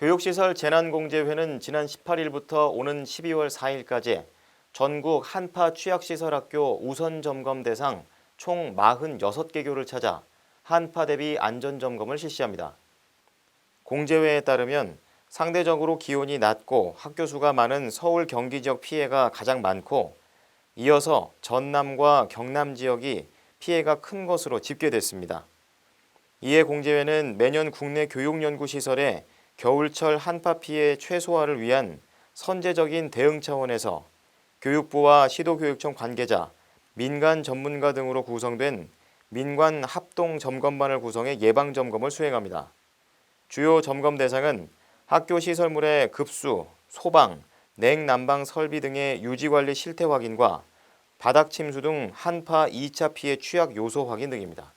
교육시설 재난공제회는 지난 18일부터 오는 12월 4일까지 전국 한파 취약시설학교 우선 점검 대상 총 46개 교를 찾아 한파 대비 안전 점검을 실시합니다. 공제회에 따르면 상대적으로 기온이 낮고 학교 수가 많은 서울 경기 지역 피해가 가장 많고 이어서 전남과 경남 지역이 피해가 큰 것으로 집계됐습니다. 이에 공제회는 매년 국내 교육연구시설에 겨울철 한파 피해 최소화를 위한 선제적인 대응 차원에서 교육부와 시도교육청 관계자, 민간 전문가 등으로 구성된 민관 합동 점검반을 구성해 예방 점검을 수행합니다. 주요 점검 대상은 학교 시설물의 급수, 소방, 냉난방 설비 등의 유지 관리 실태 확인과 바닥 침수 등 한파 2차 피해 취약 요소 확인 등입니다.